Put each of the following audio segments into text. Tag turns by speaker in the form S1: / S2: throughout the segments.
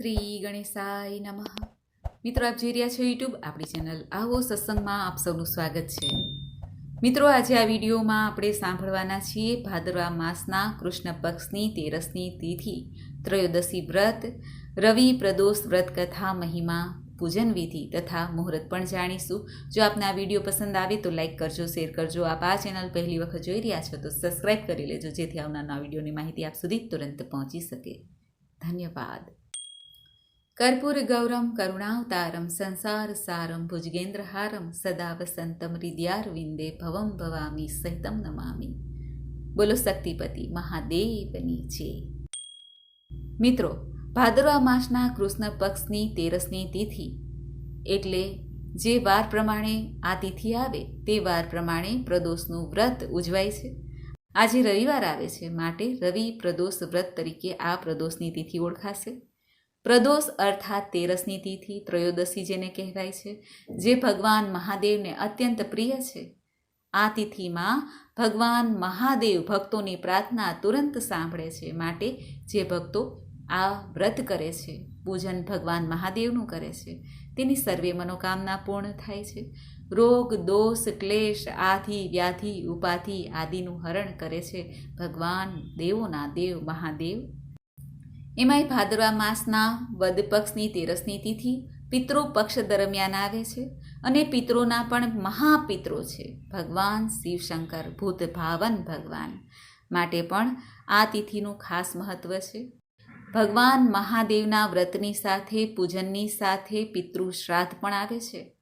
S1: શ્રી ગણેશાય નમઃ. મિત્રો, આપ જોઈ રહ્યા છો યુટ્યુબ આપણી ચેનલ આવો સત્સંગમાં આપ સૌનું સ્વાગત છે. મિત્રો, આજે આ વિડીયોમાં આપણે સાંભળવાના છીએ ભાદરવા માસના કૃષ્ણ પક્ષની તેરસની તિથિ, ત્રયોદશી વ્રત, રવિ પ્રદોષ વ્રત કથા, મહિમા, પૂજન વિધિ તથા મુહૂર્ત પણ જાણીશું. જો આપને આ વીડિયો પસંદ આવે તો લાઇક કરજો, શેર કરજો. આપ આ ચેનલ પહેલી વખત જોઈ રહ્યા છો તો સબસ્ક્રાઇબ કરી લેજો જેથી આવનારના વિડીયોની માહિતી આપ સુધી તુરંત પહોંચી શકે. ધન્યવાદ. કર્પૂર ગૌરમ કરુણાવતારમ સંસાર સારમ ભુજગેન્દ્રહારમ સદા વસંતમ હૃદયારવિંદે ભવમ ભવામી સહિતમ નમામી બોલો શક્તિપતિ મહાદેવની છે મિત્રો ભાદરવા માસના કૃષ્ણ પક્ષની તેરસની તિથિ એટલે જે વાર પ્રમાણે આ તિથિ આવે તે વાર પ્રમાણે પ્રદોષનું વ્રત ઉજવાય છે આજે રવિવાર આવે છે માટે રવિ પ્રદોષ વ્રત તરીકે આ પ્રદોષની તિથિ ઓળખાશે પ્રદોષ અર્થાત તેરસની તિથિ ત્રયોદશી જેને કહેવાય છે, જે ભગવાન મહાદેવને અત્યંત પ્રિય છે. આ તિથિમાં ભગવાન મહાદેવ ભક્તોની પ્રાર્થના તુરંત સાંભળે છે માટે જે ભક્તો આ વ્રત કરે છે, પૂજન ભગવાન મહાદેવનું કરે છે. તેની સર્વે મનોકામના પૂર્ણ થાય છે. રોગ, દોષ, ક્લેશ, આધિ, વ્યાધિ, ઉપાધિ આદિનું હરણ કરે છે ભગવાન દેવોના દેવ મહાદેવ એમાંય ભાદરવા માસના વદ પક્ષની તેરસની તિથિ પિતૃ પક્ષ દરમિયાન આવે છે અને પિતૃના પણ મહાપિત્રો છે. ભગવાન શિવશંકર, ભૂત ભાવન ભગવાન માટે પણ આ તિથિનું ખાસ મહત્વ છે. ભગવાન મહાદેવના વ્રતની સાથે, પૂજનની સાથે પિતૃ શ્રાદ્ધ પણ આવે છે.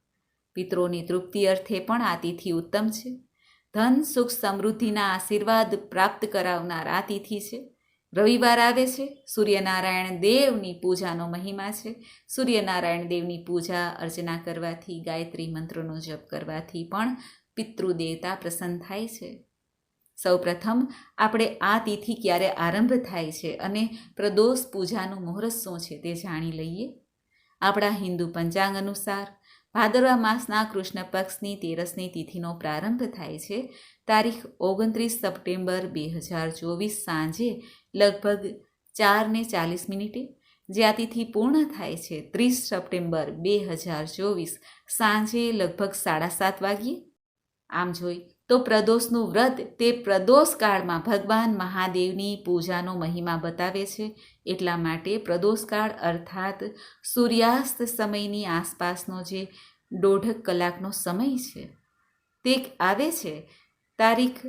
S1: પિતૃની તૃપ્તિ અર્થે પણ આ તિથિ ઉત્તમ છે. ધન, સુખ, સમૃદ્ધિના આશીર્વાદ પ્રાપ્ત કરાવનાર આ તિથિ છે. રવિવાર આવે છે, સૂર્યનારાયણ દેવની પૂજાનો મહિમા છે. સૂર્યનારાયણ દેવની પૂજા અર્ચના કરવાથી, ગાયત્રી મંત્રનો જપ કરવાથી પણ પિતૃદેવતા પ્રસન્ન થાય છે. સૌપ્રથમ આપણે આ તિથિ ક્યારે આરંભ થાય છે અને પ્રદોષ પૂજાનું મુહૂર્ત શું છે તે જાણી લઈએ. આપણા હિન્દુ પંચાંગ અનુસાર ભાદરવા માસના કૃષ્ણ પક્ષની તેરસની તિથિનો પ્રારંભ થાય છે. તારીખ ઓગણત્રીસ સપ્ટેમ્બર બે હજાર ચોવીસ સાંજે લગભગ ચારને ચાલીસ મિનિટે. જે તિથિ પૂર્ણ થાય છે, ત્રીસ સપ્ટેમ્બર બે હજાર ચોવીસ સાંજે લગભગ સાડા સાત વાગ્યે. આમ જોઈ તો પ્રદોષનું વ્રત તે પ્રદોષ કાળમાં ભગવાન મહાદેવની પૂજાનો મહિમા બતાવે છે. એટલા માટે પ્રદોષ કાળ અર્થાત સૂર્યાસ્ત સમયની આસપાસનો જે દોઢક કલાકનો સમય છે, તે આવે છે. તારીખ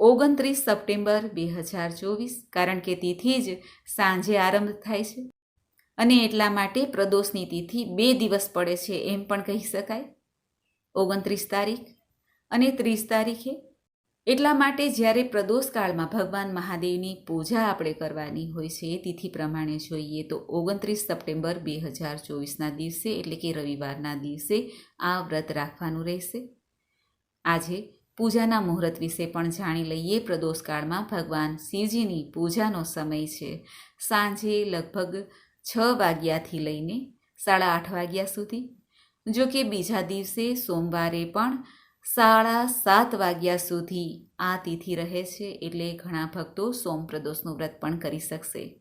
S1: ઓગણત્રીસ સપ્ટેમ્બર બે હજાર ચોવીસ, કારણ કે તિથિ જ સાંજે આરંભ થાય છે. અને એટલા માટે પ્રદોષની તિથિ બે દિવસ પડે છે એમ પણ કહી શકાય. ઓગણત્રીસ તારીખ અને ત્રીસ તારીખે. એટલા માટે જ્યારે પ્રદોષકાળમાં ભગવાન મહાદેવની પૂજા આપણે કરવાની હોય છે તિથિ પ્રમાણે જોઈએ તો ઓગણત્રીસ સપ્ટેમ્બર બે હજાર ચોવીસના દિવસે એટલે કે રવિવારના દિવસે આ વ્રત રાખવાનું રહેશે. આજે પૂજાના મુહૂર્ત વિશે પણ જાણી લઈએ. પ્રદોષકાળમાં ભગવાન શિવજીની પૂજાનો સમય છે. સાંજે લગભગ છ વાગ્યાથી લઈને સાડા આઠ વાગ્યા સુધી. જો કે બીજા દિવસે સોમવારે પણ સાડા સાત વાગ્યા સુધી આ તિથિ રહે છે એટલે ઘણા ભક્તો સોમ પ્રદોષનું વ્રત પણ કરી શકશે.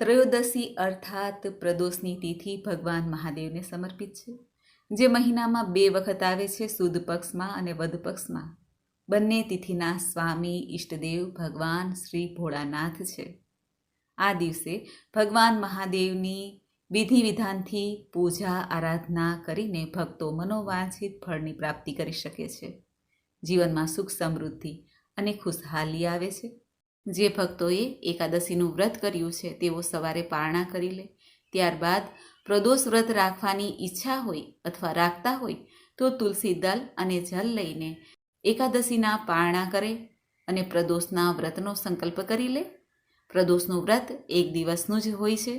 S1: ત્રયોદશી અર્થાત પ્રદોષની તિથિ ભગવાન મહાદેવને સમર્પિત છે. જે મહિનામાં બે વખત આવે છે સુદ પક્ષમાં અને વધ પક્ષમાં. બંને તિથિના સ્વામી ઈષ્ટદેવ ભગવાન શ્રી ભોળાનાથ છે. આ દિવસે ભગવાન મહાદેવની વિધિ વિધાનથી પૂજા, આરાધના કરીને ભક્તો મનોવાંછિત ફળની પ્રાપ્તિ કરી શકે છે. જીવનમાં સુખ સમૃદ્ધિ અને ખુશહાલી આવે છે. જે ભક્તોએ એકાદશીનું વ્રત કર્યું છે, તેઓ સવારે પારણા કરી લે ત્યારબાદ પ્રદોષ વ્રત રાખવાની ઈચ્છા હોય અથવા રાખતા હોય તો તુલસી દલ અને જલ લઈને એકાદશીના પારણા કરે અને પ્રદોષના વ્રતનો સંકલ્પ કરી લે. પ્રદોષનું વ્રત એક દિવસનું જ હોય છે.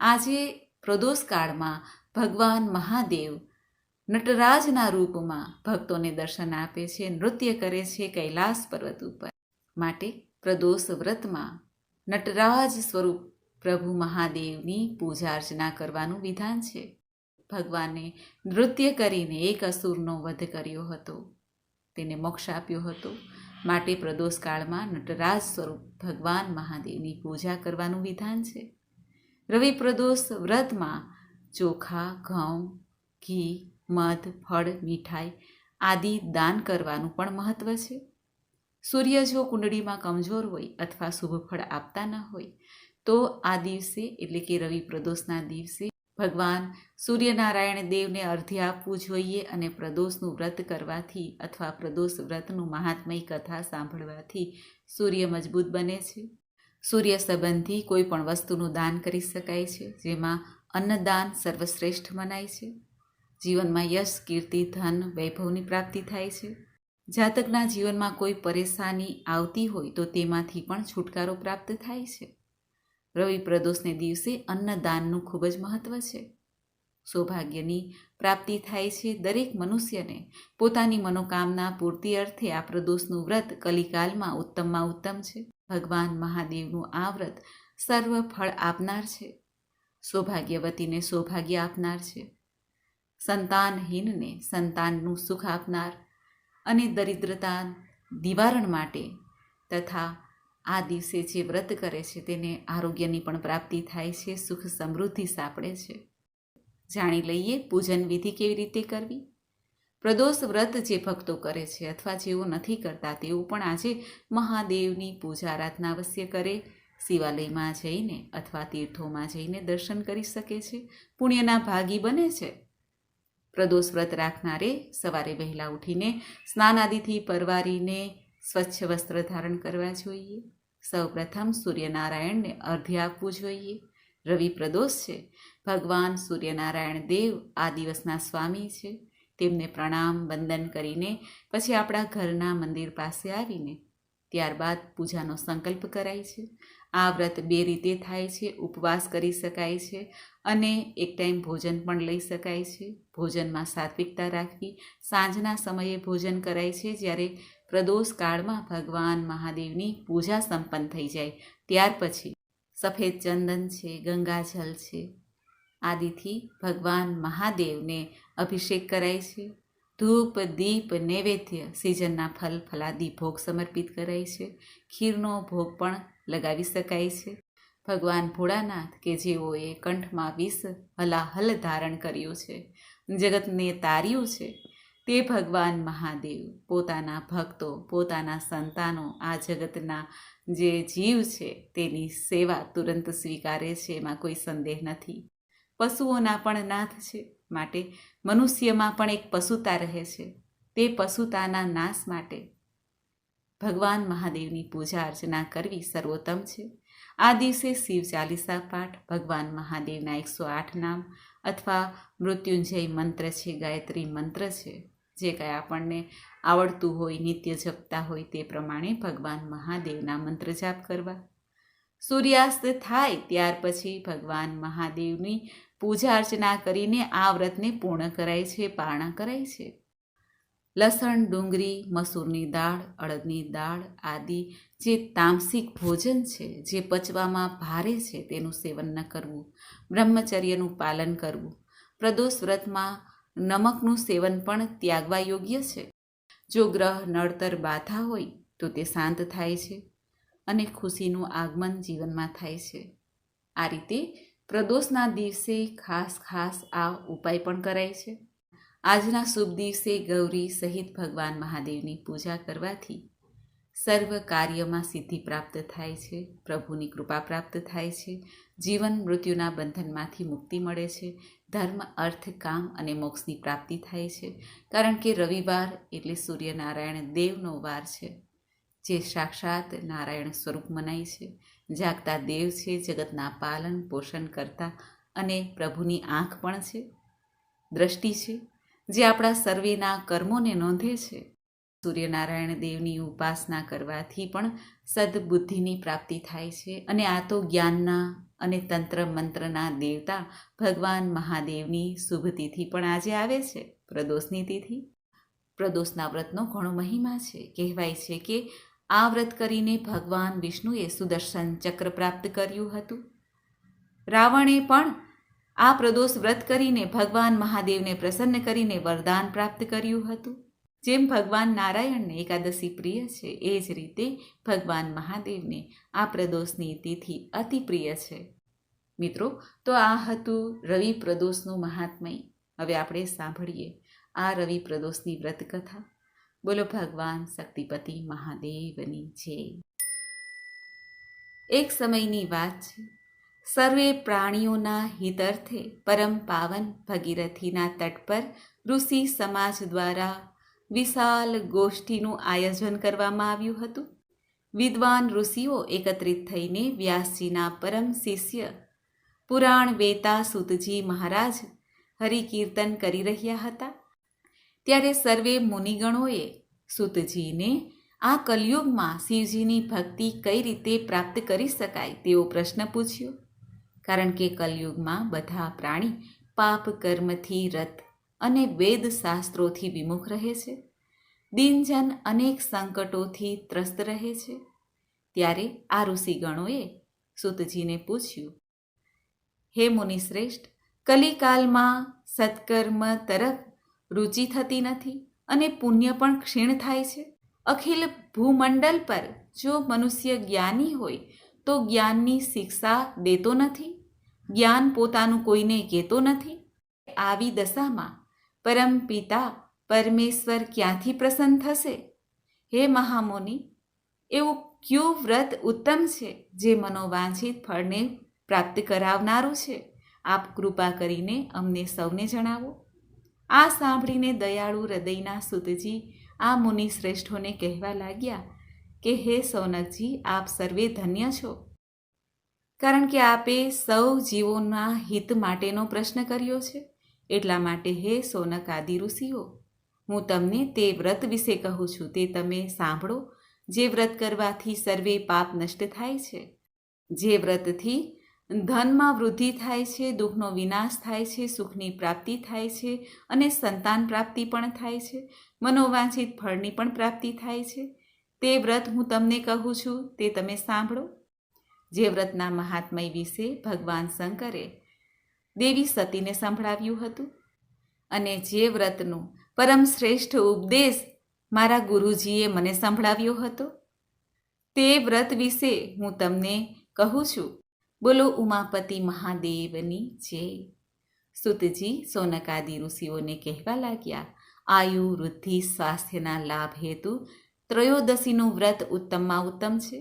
S1: આજે પ્રદોષ કાળમાં ભગવાન મહાદેવ નટરાજના રૂપમાં ભક્તોને દર્શન આપે છે, નૃત્ય કરે છે કૈલાસ પર્વત ઉપર. માટે પ્રદોષ વ્રતમાં નટરાજ સ્વરૂપ પ્રભુ મહાદેવની પૂજા અર્ચના કરવાનું વિધાન છે. ભગવાને નૃત્ય કરીને એક અસુરનો વધ કર્યો હતો. તેને મોક્ષ આપ્યો હતો. માટે પ્રદોષ કાળમાં નટરાજ સ્વરૂપ ભગવાન મહાદેવની પૂજા કરવાનું વિધાન છે. રવિ પ્રદોષ વ્રતમાં ચોખા, ઘઉં, ઘી, મધ, ફળ, મીઠાઈ આદિ દાન કરવાનું પણ મહત્વ છે. સૂર્ય જો કુંડળીમાં કમજોર હોય અથવા શુભ ફળ આપતા ન હોય તો આ દિવસે, એટલે કે રવિ પ્રદોષના દિવસે, ભગવાન સૂર્યનારાયણ દેવને અર્ધ્ય આપવું જોઈએ અને પ્રદોષનું વ્રત કરવાથી અથવા પ્રદોષ વ્રતનું મહાત્મય કથા સાંભળવાથી સૂર્ય મજબૂત બને છે. સૂર્ય સંબંધી કોઈ પણ વસ્તુનું દાન કરી શકાય છે, જેમાં અન્નદાન સર્વશ્રેષ્ઠ મનાય છે. જીવનમાં યશ, કીર્તિ, ધન, વૈભવની પ્રાપ્તિ થાય છે. જાતકના જીવનમાં કોઈ પરેશાની આવતી હોય તો તેમાંથી પણ છુટકારો પ્રાપ્ત થાય છે. રવિ પ્રદોષને દિવસે અન્નદાનનું ખૂબ જ મહત્વ છે. સૌભાગ્યની પ્રાપ્તિ થાય છે દરેક મનુષ્યને. પોતાની મનોકામના પૂર્તિ અર્થે આ પ્રદોષનું વ્રત કલિકાલમાં ઉત્તમમાં ઉત્તમ છે. ભગવાન મહાદેવનું આ વ્રત સર્વ ફળ આપનાર છે. સૌભાગ્યવતીને સૌભાગ્ય આપનાર છે. સંતાનહીનને સંતાનનું સુખ આપનાર અને દરિદ્રતા નિવારણ માટે તથા આ દિવસે જે વ્રત કરે છે તેને આરોગ્યની પણ પ્રાપ્તિ થાય છે, સુખ સમૃદ્ધિ સાંપડે છે. જાણી લઈએ પૂજન વિધિ કેવી રીતે કરવી? પ્રદોષ વ્રત જે ભક્તો કરે છે અથવા જેઓ નથી કરતા તેઓ પણ આજે મહાદેવની પૂજા આરાધના અવશ્ય કરે, શિવાલયમાં જઈને અથવા તીર્થોમાં જઈને દર્શન કરી શકે છે, પુણ્યના ભાગી બને છે. પ્રદોષ વ્રત રાખનારે સવારે વહેલા ઉઠીને સ્નાન આદિથી પરવારીને સ્વચ્છ વસ્ત્ર ધારણ કરવા જોઈએ. સૌપ્રથમ સૂર્યનારાયણને અર્ધ્ય આપવું જોઈએ. રવિ પ્રદોષ છે. ભગવાન સૂર્યનારાયણ દેવ આ દિવસના સ્વામી છે. તેમને પ્રણામ, વંદન કરીને પછી આપણા ઘરના મંદિર પાસે આવીને ત્યારબાદ પૂજાનો સંકલ્પ કરાય છે. આ વ્રત બે રીતે થાય છે. ઉપવાસ કરી શકાય છે અને એક ટાઈમ ભોજન પણ લઈ શકાય છે. ભોજનમાં સાત્વિકતા રાખવી. સાંજના સમયે ભોજન કરાય છે જ્યારે પ્રદોષ કાળમાં ભગવાન મહાદેવની પૂજા સંપન્ન થઈ જાય. ત્યાર પછી સફેદ ચંદન છે ગંગાજલ છે. આદિથી ભગવાન મહાદેવને અભિષેક કરાય છે. ધૂપ, દીપ, નૈવેદ્ય સિઝનના ફલ, ફલાદી ભોગ સમર્પિત કરાય છે. ખીરનો ભોગ પણ લગાવી શકાય છે. ભગવાન ભોળાનાથ કે જેઓએ કંઠમાં વિષ હલાહલ ધારણ કર્યું છે. જગતને તાર્યું છે. તે ભગવાન મહાદેવ, પોતાના ભક્તો, પોતાના સંતાનો, આ જગતના જે જીવ છે, તેની સેવા તુરંત સ્વીકારે છે, એમાં કોઈ સંદેહ નથી. પશુઓના પણ નાથ છે, માટે મનુષ્યમાં પણ એક પશુતા રહે છે. તે પશુતાના નાશ માટે ભગવાન મહાદેવની પૂજા અર્ચના કરવી સર્વોત્તમ છે. આ દિવસે શિવ ચાલીસા પાઠ, ભગવાન મહાદેવના એકસો આઠ નામ અથવા મૃત્યુંજય મંત્ર છે, ગાયત્રી મંત્ર છે. જે કંઈ આપણને આવડતું હોય, નિત્ય જપતા હોય તે પ્રમાણે ભગવાન મહાદેવના મંત્ર જાપ કરવા. સૂર્યાસ્ત થાય ત્યાર પછી ભગવાન મહાદેવની પૂજા અર્ચના કરીને આ વ્રતને પૂર્ણ કરાય છે, પારણા કરાય છે. લસણ, ડુંગળી, મસૂરની દાળ, અડદની દાળ આદિ જે તામસિક ભોજન છે, જે પચવામાં ભારે છે, તેનું સેવન ન કરવું. બ્રહ્મચર્યનું પાલન કરવું. પ્રદોષ વ્રતમાં નમકનું સેવન પણ ત્યાગવા યોગ્ય છે. જો ગ્રહ નડતર બાધા હોય, તો તે શાંત થાય છે અને ખુશીનું આગમન જીવનમાં થાય છે. આ રીતે પ્રદોષના દિવસે ખાસ ખાસ આ ઉપાય પણ કરાય છે. આજના શુભ દિવસે ગૌરી સહિત ભગવાન મહાદેવની પૂજા કરવાથી સર્વ કાર્યમાં સિદ્ધિ પ્રાપ્ત થાય છે, પ્રભુની કૃપા પ્રાપ્ત થાય છે, જીવન મૃત્યુના બંધનમાંથી મુક્તિ મળે છે, ધર્મ, અર્થ, કામ અને મોક્ષની પ્રાપ્તિ થાય છે, કારણ કે રવિવાર એટલે સૂર્યનારાયણ દેવનો વાર છે, જે સાક્ષાત નારાયણ સ્વરૂપ મનાય છે, જાગતા દેવ છે, જગતના પાલન, પોષણ કરતા અને પ્રભુની આંખ પણ છે, દ્રષ્ટિ છે, જે આપણા સર્વેના કર્મોને નોંધે છે. સૂર્યનારાયણ દેવની ઉપાસના કરવાથી પણ સદબુદ્ધિની પ્રાપ્તિ થાય છે. અને આ તો જ્ઞાનના અને તંત્ર મંત્રના દેવતા ભગવાન મહાદેવની શુભ તિથિ પણ આજે આવે છે. પ્રદોષની તિથિ. પ્રદોષના વ્રતનો ઘણો મહિમા છે. કહેવાય છે કે આ વ્રત કરીને ભગવાન વિષ્ણુએ સુદર્શન ચક્ર પ્રાપ્ત કર્યું હતું. રાવણે પણ આ પ્રદોષ વ્રત કરીને ભગવાન મહાદેવને પ્રસન્ન કરીને વરદાન પ્રાપ્ત કર્યું હતું. જેમ ભગવાન નારાયણને એકાદશી પ્રિય છે, એ જ રીતે ભગવાન મહાદેવને આ પ્રદોષની તિથિ અતિ પ્રિય છે. મિત્રો, તો આ હતું રવિ પ્રદોષનું મહાત્મય. હવે આપણે સાંભળીએ આ રવિ પ્રદોષની વ્રત કથા બોલો, ભગવાન શક્તિપતિ મહાદેવની જય એક સમયની વાત છે. સર્વે પ્રાણીઓના હિતર્થે પરમ પાવન ભગીરથીના તટ પર ઋષિ સમાજ દ્વારા વિશાલ ગોષ્ઠીનું આયોજન કરવામાં આવ્યું હતું. વિદ્વાન ઋષિઓ એકત્રિત થઈને વ્યાસજીના પરમ શિષ્ય પુરાણ વેતા સુતજી મહારાજ હરિકીર્તન કરી રહ્યા હતા. ત્યારે સર્વે મુનિગણોએ સુતજીને આ કલયુગમાં શિવજીની ભક્તિ કઈ રીતે પ્રાપ્ત કરી શકાય તેવો પ્રશ્ન પૂછ્યો. કારણ કે કલયુગમાં બધા પ્રાણી પાપ કર્મથી રત અને વેદ શાસ્ત્રોથી વિમુખ રહે છે. દિનજન અનેક સંકટોથી ત્રસ્ત રહે છે. ત્યારે આ ઋષિગણોએ સુતજીને પૂછ્યું, હે મુનિશ્રેષ્ઠ, કલિકાલમાં સત્કર્મ તરફ રુચિ થતી નથી અને પુણ્ય પણ ક્ષીણ થાય છે? અખિલ ભૂમંડળ પર જો મનુષ્ય જ્ઞાની હોય, તો જ્ઞાનની શિક્ષા દેતો નથી? જ્ઞાન પોતાનું કોઈને કહેતો નથી? આવી દશામાં પરમ પિતા પરમેશ્વર ક્યાંથી પ્રસન્ન થશે? હે મહામુનિ, એવું કયું વ્રત ઉત્તમ છે જે મનોવાંછિત ફળને પ્રાપ્ત કરાવનારું છે? આપ કૃપા કરીને અમને સૌને જણાવો. આ સાંભળીને દયાળુ હૃદયના સુતજી આ મુનિ શ્રેષ્ઠોને કહેવા લાગ્યા કે, હે સૌનકજી, આપ સર્વે ધન્ય છો. કારણ કે આપે સૌ જીવોના હિત માટેનો પ્રશ્ન કર્યો છે. એટલા માટે હે સોનક આદિ ઋષિઓ, હું તમને તે વ્રત વિશે કહું છું, તે તમે સાંભળો. જે વ્રત કરવાથી સર્વે પાપ નષ્ટ થાય છે. જે વ્રતથી ધનમાં વૃદ્ધિ થાય છે, દુઃખનો વિનાશ થાય છે, સુખની પ્રાપ્તિ થાય છે અને સંતાન પ્રાપ્તિ પણ થાય છે. મનોવાંછિત ફળની પણ પ્રાપ્તિ થાય છે. તે વ્રત હું તમને કહું છું, તે તમે સાંભળો. જે વ્રતના મહાત્મય વિશે ભગવાન શંકરે દેવી સતીને સંભળાવ્યું હતું. અને જે વ્રતનું પરમ શ્રેષ્ઠ ઉપદેશ મારા ગુરુજીએ મને સંભળાવ્યો હતો, તે વ્રત વિશે હું તમને કહું છું. બોલો ઉમાપતિ મહાદેવની જય. સુતજી સોનકાદિ ઋષિઓને કહેવા લાગ્યા, આયુ વૃદ્ધિ સ્વાસ્થ્યના લાભ હેતુ ત્રયોદશીનું વ્રત ઉત્તમમાં ઉત્તમ છે.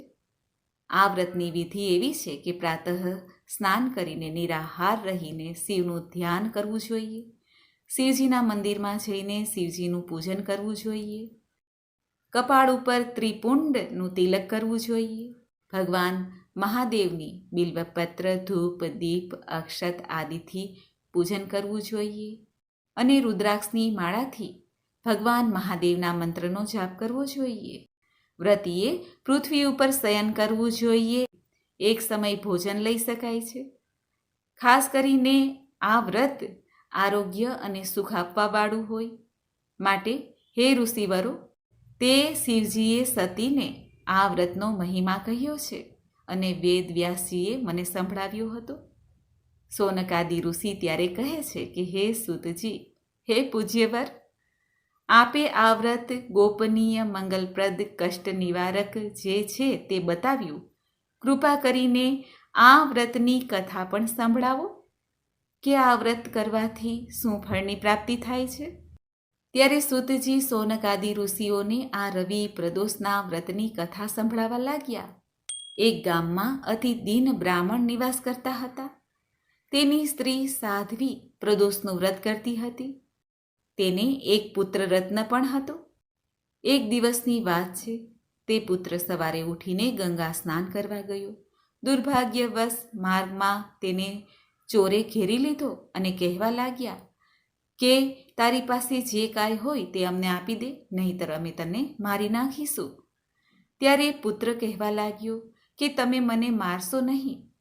S1: આ વ્રતની વિધિ એવી છે કે પ્રાતઃ સ્નાન કરીને નિરાહાર રહીને શિવનું ધ્યાન કરવું જોઈએ. શિવજીના મંદિરમાં જઈને શિવજીનું પૂજન કરવું જોઈએ. કપાળ ઉપર ત્રિપુંડનું તિલક કરવું જોઈએ. ભગવાન મહાદેવની બિલ્વપત્ર, ધૂપ, દીપ, અક્ષત આદિથી પૂજન કરવું જોઈએ. અને રુદ્રાક્ષની માળાથી ભગવાન મહાદેવના મંત્રનો જાપ કરવો જોઈએ. વ્રતીએ પૃથ્વી ઉપર શયન કરવું જોઈએ. એક સમય ભોજન લઈ શકાય છે. ખાસ કરીને આ વ્રત આરોગ્ય અને સુખ આપવાવાળું હોય. માટે હે ઋષિવરો, તે શિવજીએ સતીને આ વ્રતનો મહિમા કહ્યો છે અને વેદ વ્યાસજીએ મને સંભળાવ્યો હતો. સોનકાદિ ઋષિ ત્યારે કહે છે કે, હે સુતજી, હે પૂજ્યવર, આપે આ વ્રત ગોપનીય મંગલપ્રદ કષ્ટ નિવારક જે છે તે બતાવ્યું કૃપા કરીને આ વ્રતની કથા પણ સંભળાવો કે આ વ્રત કરવાથી શું ફળની પ્રાપ્તિ થાય છે? ત્યારે સુતજી સોનકાદિ ઋષિઓને આ રવિ પ્રદોષના વ્રતની કથા સંભળાવા લાગ્યા. એક ગામમાં અતિ દીન બ્રાહ્મણ નિવાસ કરતા હતા. તેની સ્ત્રી સાધ્વી પ્રદોષનું વ્રત કરતી હતી. તેને એક પુત્ર રત્ન પણ હતો. એક દિવસની વાત છે તે પુત્ર સવારે ઉઠીને ગંગા સ્નાન કરવા ગયો. દુર્ભાગ્યવશ માર્ગમાં તેને ચોરે ઘેરી લીધો અને કહેવા લાગ્યા કે, તારી પાસે જે કાંઈ હોય તે અમને આપી દે, નહીંતર અમે તને મારી નાખીશું. ત્યારે પુત્ર કહેવા લાગ્યો કે, તમે મને મારશો નહીં.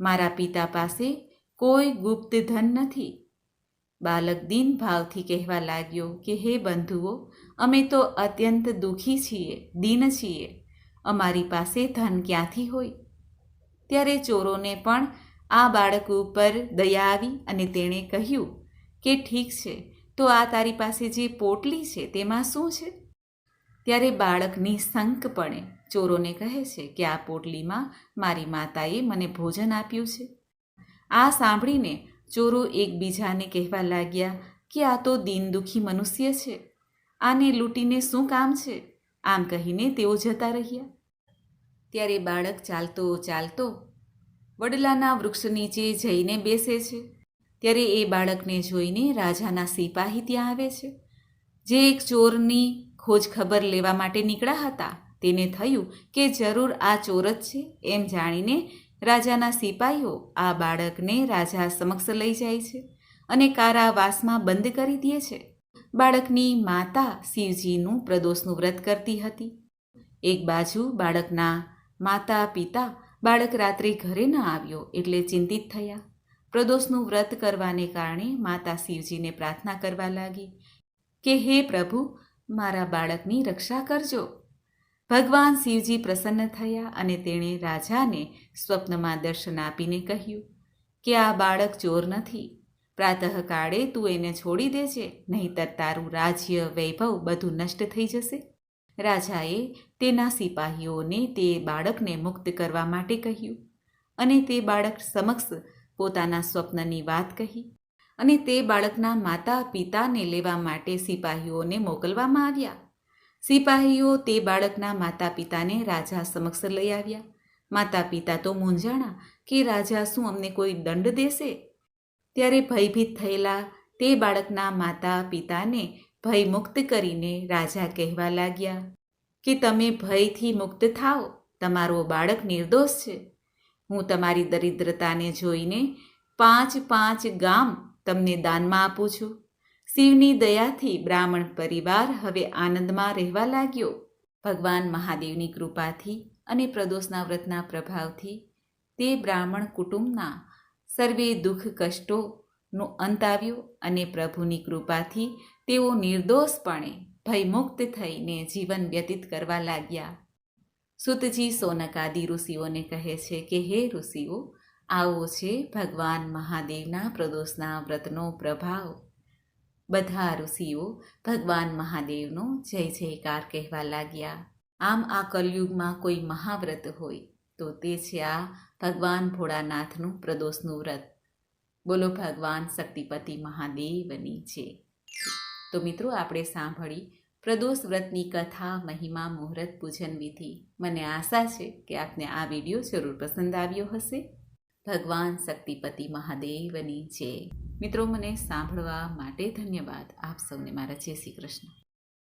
S1: મારા પિતા પાસે કોઈ ગુપ્ત ધન નથી. બાલક દિન ભાવથી કહેવા લાગ્યો કે, હે બંધુઓ અમે તો અત્યંત દુઃખી છીએ, દીન છીએ. અમારી પાસે ધન ક્યાંથી હોય? ત્યારે ચોરોને પણ આ બાળક ઉપર દયા આવી અને તેણે કહ્યું કે ઠીક છે, તો આ તારી પાસે જે પોટલી છે તેમાં શું છે? ત્યારે બાળક નિઃશંકપણે ચોરોને કહે છે કે આ પોટલીમાં મારી માતાએ મને ભોજન આપ્યું છે. આ સાંભળીને ચોરો એકબીજાને કહેવા લાગ્યા કે આ તો દીન દુઃખી મનુષ્ય છે. આને લૂંટીને શું કામ છે? આમ કહીને તેઓ જતા રહ્યા. ત્યારે બાળક ચાલતો ચાલતો વડલાના વૃક્ષ નીચે જઈને બેસે છે. ત્યારે એ બાળકને જોઈને રાજાના સિપાહી ત્યાં આવે છે. જે એક ચોરની ખોજ ખબર લેવા માટે નીકળ્યા હતા. તેને થયું કે જરૂર આ ચોર જ છે એમ જાણીને રાજાના સિપાહીઓ આ બાળકને રાજા સમક્ષ લઈ જાય છે અને કારાવાસમાં બંધ કરી દે છે. બાળકની માતા શિવજીનું પ્રદોષનું વ્રત કરતી હતી. એક બાજુ બાળકના માતા પિતા બાળક રાત્રે ઘરે ન આવ્યો એટલે ચિંતિત થયા. પ્રદોષનું વ્રત કરવાને કારણે માતા શિવજીને પ્રાર્થના કરવા લાગી કે, હે પ્રભુ, મારા બાળકની રક્ષા કરજો. ભગવાન શિવજી પ્રસન્ન થયા અને તેણે રાજાને સ્વપ્નમાં દર્શન આપીને કહ્યું કે, આ બાળક ચોર નથી. પ્રાતઃકાળે તું એને છોડી દેજે, નહીંતર તારું રાજ્ય, વૈભવ બધું નષ્ટ થઈ જશે. રાજાએ તેના સિપાહીઓને તે બાળકને મુક્ત કરવા માટે કહ્યું અને તે બાળક સમક્ષ પોતાના સ્વપ્નની વાત કહી અને તે બાળકના માતા પિતાને લેવા માટે સિપાહીઓને મોકલવામાં આવ્યા. સિપાહીઓ તે બાળકના માતા પિતાને રાજા સમક્ષ લઈ આવ્યા. માતા પિતા તો મૂંઝાણા કે રાજા શું અમને કોઈ દંડ દેશે? ત્યારે ભયભીત થયેલા તે બાળકના માતા પિતાને ભયમુક્ત કરીને રાજા કહેવા લાગ્યા કે, તમે ભયથી મુક્ત થાઓ. તમારો બાળક નિર્દોષ છે. હું તમારી દરિદ્રતાને જોઈને પાંચ પાંચ ગામ તમને દાનમાં આપું છું. શિવની દયાથી બ્રાહ્મણ પરિવાર હવે આનંદમાં રહેવા લાગ્યો. ભગવાન મહાદેવની કૃપાથી અને પ્રદોષના વ્રતના પ્રભાવથી તે બ્રાહ્મણ કુટુંબના સર્વે દુઃખ કષ્ટોનો અંત આવ્યો અને પ્રભુની કૃપાથી તેઓ નિર્દોષપણે ભયમુક્ત થઈને જીવન વ્યતીત કરવા લાગ્યા. સુતજી સોનકાદી ઋષિઓને કહે છે કે, હે ઋષિઓ, આવો છે ભગવાન મહાદેવના પ્રદોષના વ્રતનો પ્રભાવ. બધા ઋષિઓ ભગવાન મહાદેવનો જય જયકાર કહેવા લાગ્યા. આમ આ કલયુગમાં કોઈ મહાવ્રત હોય તો તે છે આ ભગવાન ભોળાનાથનું પ્રદોષનું વ્રત. બોલો, ભગવાન શક્તિપતિ મહાદેવની છે. તો મિત્રો, આપણે સાંભળી પ્રદોષ વ્રતની કથા, મહિમા, મુહૂર્ત, પૂજન વિધિ. મને આશા છે કે આપને આ વીડિયો જરૂર પસંદ આવ્યો હશે. ભગવાન શક્તિપતિ મહાદેવની છે. મિત્રો, મને સાંભળવા માટે ધન્યવાદ. આપ સૌને મારા જય શ્રી કૃષ્ણ.